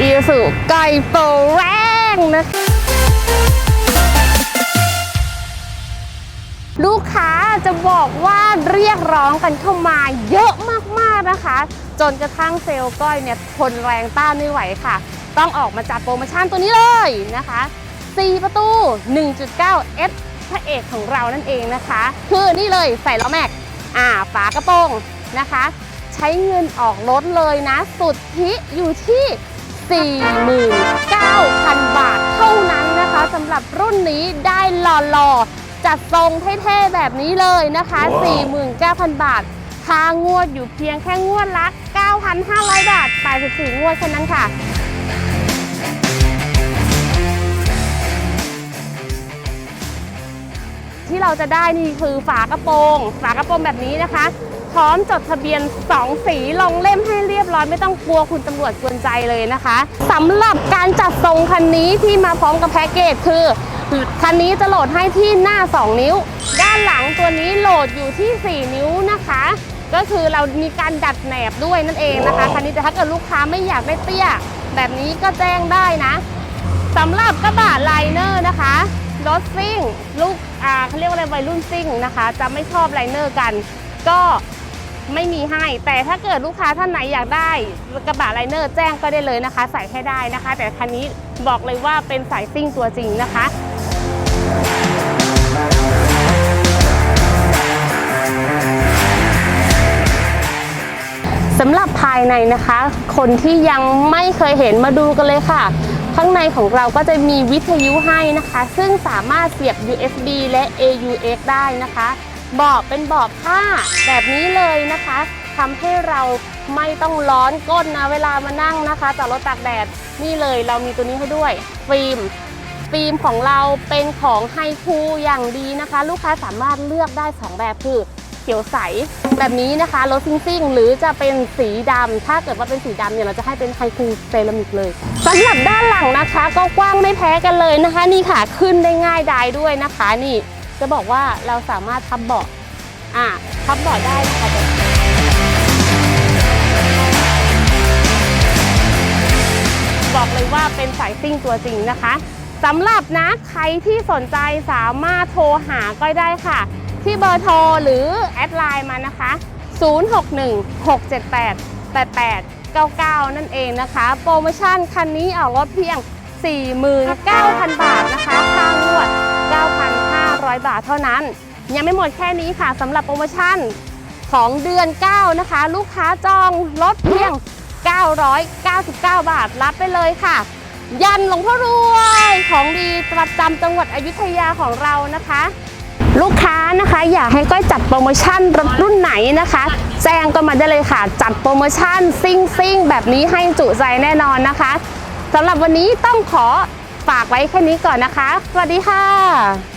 อีสุไก่โปรแรงนะคะลูกค้าจะบอกว่าเรียกร้องกันเข้ามาเยอะมากๆนะคะ จนกระทั่งเซลล์ก้อยเนี่ยทนแรงต้านไม่ไหวค่ะ ต้องออกมาจัดโปรโมชั่นตัวนี้เลยนะคะ 4 ประตู 1.9 S พระเอกของเรานั่นเองนะคะ คือนี่เลยใส่ล้อแม็กอ่าฝากระโปรงนะคะ ใช้เงินออกรถเลยนะ สุดที่อยู่ที่ 49,000 บาทเท่านั้นนะคะสำหรับรุ่นนี้ได้หล่อๆ จัดทรงเท่ๆ แบบนี้เลยนะคะ 49,000 บาทค่างวดอยู่เพียงแค่งวดละ 9,500 บาท 84 งวดแค่นั้นค่ะที่เราจะได้นี่คือฝากระโปรง ฝากระโปรงแบบนี้นะคะ พร้อมจดทะเบียน 2 สีลงเล่มให้เรียบร้อยไม่ต้องกลัวคุณตำรวจกวนใจเลยนะคะสำหรับการจัดทรงคันนี้ที่มาพร้อมกับแพ็กเกจคือคันนี้จะโหลดให้ที่หน้า 2 นิ้ว ด้านหลังตัวนี้โหลดอยู่ที่ 4 นิ้วนะคะ ก็คือเรามีการดัดแหนบด้วยนั่นเองนะคะคันนี้แต่ถ้าเกิดลูกค้าไม่อยากได้เตี้ย แบบนี้ก็แจ้งได้นะสำหรับกระบะไลเนอร์นะคะรถซิ่งลูกเขาเรียกว่าอะไรวัยรุ่นซิ่งนะคะ จะไม่ชอบไลเนอร์กัน ก็ ไม่มีให้ แต่ถ้าเกิดลูกค้าท่านไหนอยากได้กระบะไลเนอร์แจ้งก็ได้เลยนะคะ ใส่ให้ได้นะคะ แต่คันนี้บอกเลยว่าเป็นสายซิ่งตัวจริงนะคะสำหรับภายในนะคะ คนที่ยังไม่เคยเห็นมาดูกันเลยค่ะ ข้างในของเราก็จะมีวิทยุให้นะคะ ซึ่งสามารถเสียบ USB และ AUX ได้นะคะ บาะเป็นเบาะผ้าแบบนี้เลยนะคะทำให้เราไม่ต้องร้อนก้นนะเวลามานั่งนะคะจอดรถตากแดดนี่เลยเรามีตัวนี้ให้ด้วย ฟิล์มฟิล์มของเราเป็นของไฮคูอย่างดีนะคะ ลูกค้าสามารถเลือกได้ 2 แบบคือเขียวใสแบบนี้นะคะรถซิ่งซิ่งหรือจะเป็นสีดำถ้าเกิดว่าเป็นสีดำเนี่ยเราจะให้เป็นไฮคูเซรามิกเลยสำหรับด้านหลังนะคะ ก็กว้างไม่แพ้กันเลยนะคะ นี่ค่ะขึ้นได้ง่ายดายด้วยนะคะนี่ จะบอกว่าเราสามารถทับเบาะอะทับเบาะได้นะคะเดี๋ยวบอกเลยว่าเป็นสายซิ่งตัวจริงนะคะสำหรับนะใครที่สนใจสามารถโทรหาก้อยได้ค่ะ ที่เบอร์โทรหรือแอดไลน์มานะคะ 0616788899 นั่นเองนะคะ โปรโมชั่นคันนี้ออกรถเพียง 49,000 บาทนะคะค่างวด 500 บาทเท่านั้น ยังไม่หมดแค่นี้ค่ะสำหรับโปรโมชั่นของเดือน 9 นะคะ ลูกค้าจองรถเพียง 999 บาท รับไปเลยค่ะ ยันหลวงพ่อรวยของดีประจำจังหวัดอยุธยาของเรานะคะ ลูกค้านะคะอยากให้ก้อยจัดโปรโมชั่นรถรุ่นไหนนะคะแจ้งก็มาได้เลยค่ะ จัดโปรโมชั่นซิ่งซิ่งแบบนี้ให้จุใจแน่นอนนะคะสำหรับวันนี้ต้องขอฝากไว้แค่นี้ก่อนนะคะ สวัสดีค่ะ